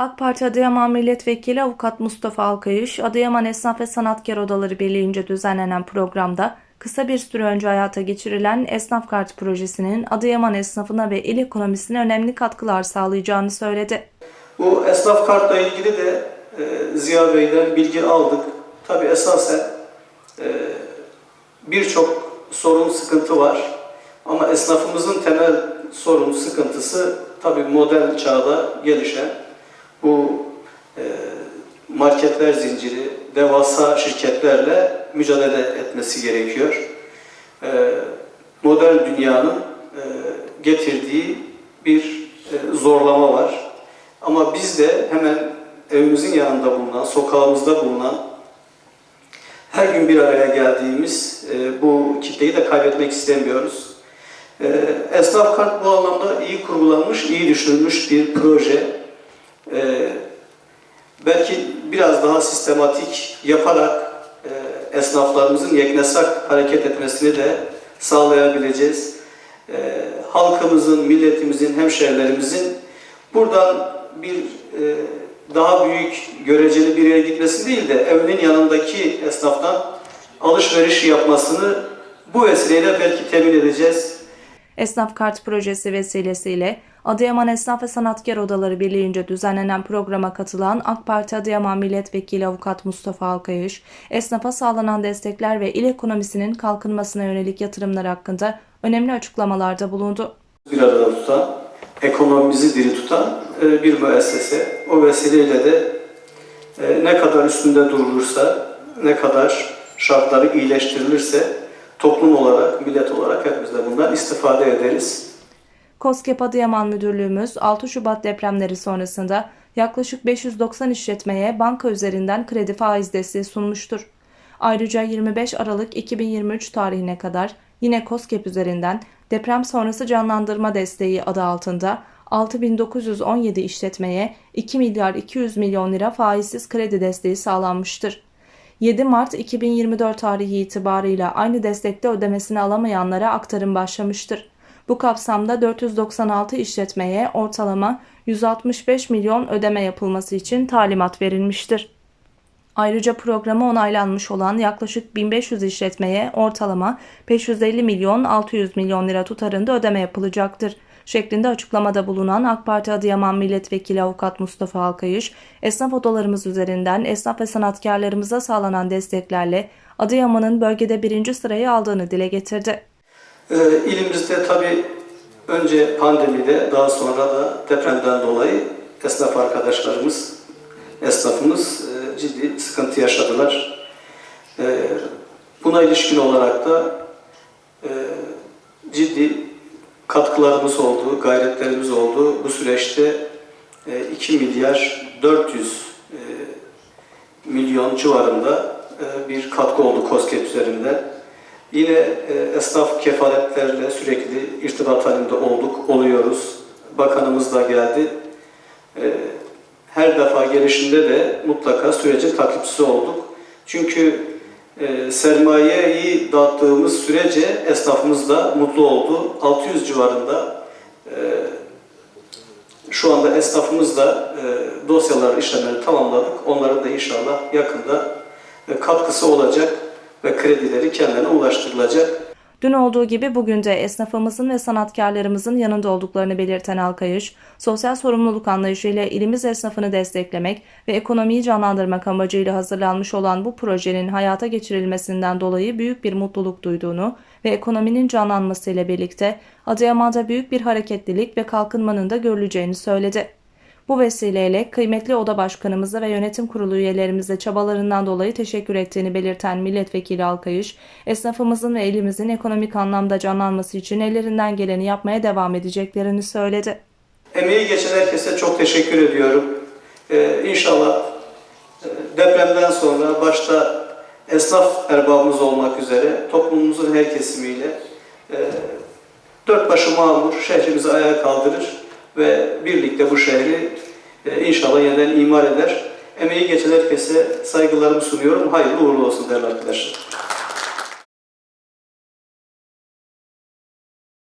AK Parti Adıyaman Milletvekili Avukat Mustafa Alkayış, Adıyaman Esnaf ve Sanatkar Odaları Birliği'nce düzenlenen programda kısa bir süre önce hayata geçirilen Esnaf Kartı projesinin Adıyaman esnafına ve il ekonomisine önemli katkılar sağlayacağını söyledi. Bu esnaf kartla ilgili de e, Ziya Bey'den bilgi aldık. Tabi esasen e, birçok sorun, sıkıntı var. Ama esnafımızın temel sorun, sıkıntısı tabi modern çağda gelişen bu e, marketler zinciri, devasa şirketlerle mücadele etmesi gerekiyor. E, modern dünyanın e, getirdiği bir e, zorlama var. Ama biz de hemen evimizin yanında bulunan, sokağımızda bulunan, her gün bir araya geldiğimiz e, bu kitleyi de kaybetmek istemiyoruz. E, Esnaf Kart bu anlamda iyi kurgulanmış, iyi düşünülmüş bir proje. E, belki biraz daha sistematik yaparak e, esnaflarımızın yeknesak hareket etmesini de sağlayabileceğiz. E, halkımızın, milletimizin, hemşehrilerimizin buradan bir e, daha büyük göreceli bir yere gitmesi değil de evinin yanındaki esnaftan alışveriş yapmasını bu vesileyle belki temin edeceğiz. Esnaf Kart projesi vesilesiyle Adıyaman Esnaf ve Sanatkar Odaları Birliği'nce düzenlenen programa katılan AK Parti Adıyaman Milletvekili Avukat Mustafa Alkayış, esnafa sağlanan destekler ve il ekonomisinin kalkınmasına yönelik yatırımlar hakkında önemli açıklamalarda bulundu. Bir arada tutan, ekonomimizi diri tutan e, bir müessese. O vesileyle de e, ne kadar üstünde durulursa, ne kadar şartları iyileştirilirse toplum olarak, millet olarak hepimiz de bundan istifade ederiz. KOSGEB Adıyaman Müdürlüğümüz 6 Şubat depremleri sonrasında yaklaşık 590 işletmeye banka üzerinden kredi faiz desteği sunmuştur. Ayrıca 25 Aralık 2023 tarihine kadar yine KOSGEB üzerinden deprem sonrası canlandırma desteği adı altında 6917 işletmeye 2 milyar 200 milyon lira faizsiz kredi desteği sağlanmıştır. 7 Mart 2024 tarihi itibarıyla aynı destekte ödemesini alamayanlara aktarım başlamıştır. Bu kapsamda 496 işletmeye ortalama 165 milyon ödeme yapılması için talimat verilmiştir. Ayrıca programı onaylanmış olan yaklaşık 1500 işletmeye ortalama 550 milyon 600 milyon lira tutarında ödeme yapılacaktır şeklinde açıklamada bulunan AK Parti Adıyaman Milletvekili Avukat Mustafa Alkayış, esnaf odalarımız üzerinden esnaf ve sanatkarlarımıza sağlanan desteklerle Adıyaman'ın bölgede birinci sırayı aldığını dile getirdi. Ee, ilimizde tabii önce pandemide daha sonra da depremden dolayı esnaf arkadaşlarımız, esnafımız e, ciddi sıkıntı yaşadılar. E, buna ilişkin olarak da e, ciddi katkılarımız oldu, gayretlerimiz oldu. Bu süreçte e, 2 milyar 400 e, milyon civarında e, bir katkı oldu KOSGEB üzerinden. Yine e, esnaf kefaletlerle sürekli irtibat halinde olduk, oluyoruz. Bakanımız da geldi. E, her defa gelişinde de mutlaka sürecin takipçisi olduk. Çünkü e, sermayeyi dağıttığımız sürece esnafımız da mutlu oldu. 600 civarında e, şu anda esnafımız da e, dosyalar işlemlerini tamamladık. Onlara da inşallah yakında e, katkısı olacak ve kredileri kendilerine ulaştırılacak. Dün olduğu gibi bugün de esnafımızın ve sanatkarlarımızın yanında olduklarını belirten Alkayış, sosyal sorumluluk anlayışıyla ilimiz esnafını desteklemek ve ekonomiyi canlandırmak amacıyla hazırlanmış olan bu projenin hayata geçirilmesinden dolayı büyük bir mutluluk duyduğunu ve ekonominin canlanmasıyla birlikte Adıyaman'da büyük bir hareketlilik ve kalkınmanın da görüleceğini söyledi. Bu vesileyle kıymetli oda başkanımıza ve yönetim kurulu üyelerimize çabalarından dolayı teşekkür ettiğini belirten milletvekili Alkayış, esnafımızın ve elimizin ekonomik anlamda canlanması için ellerinden geleni yapmaya devam edeceklerini söyledi. Emeği geçen herkese çok teşekkür ediyorum. Ee, inşallah e, depremden sonra başta esnaf erbabımız olmak üzere toplumumuzun her kesimiyle e, dört başı mamur şehrimizi ayağa kaldırır ve birlikte bu şehri e, inşallah yeniden imar eder. Emeği geçen herkese saygılarımı sunuyorum. Hayırlı uğurlu olsun değerli arkadaşlar.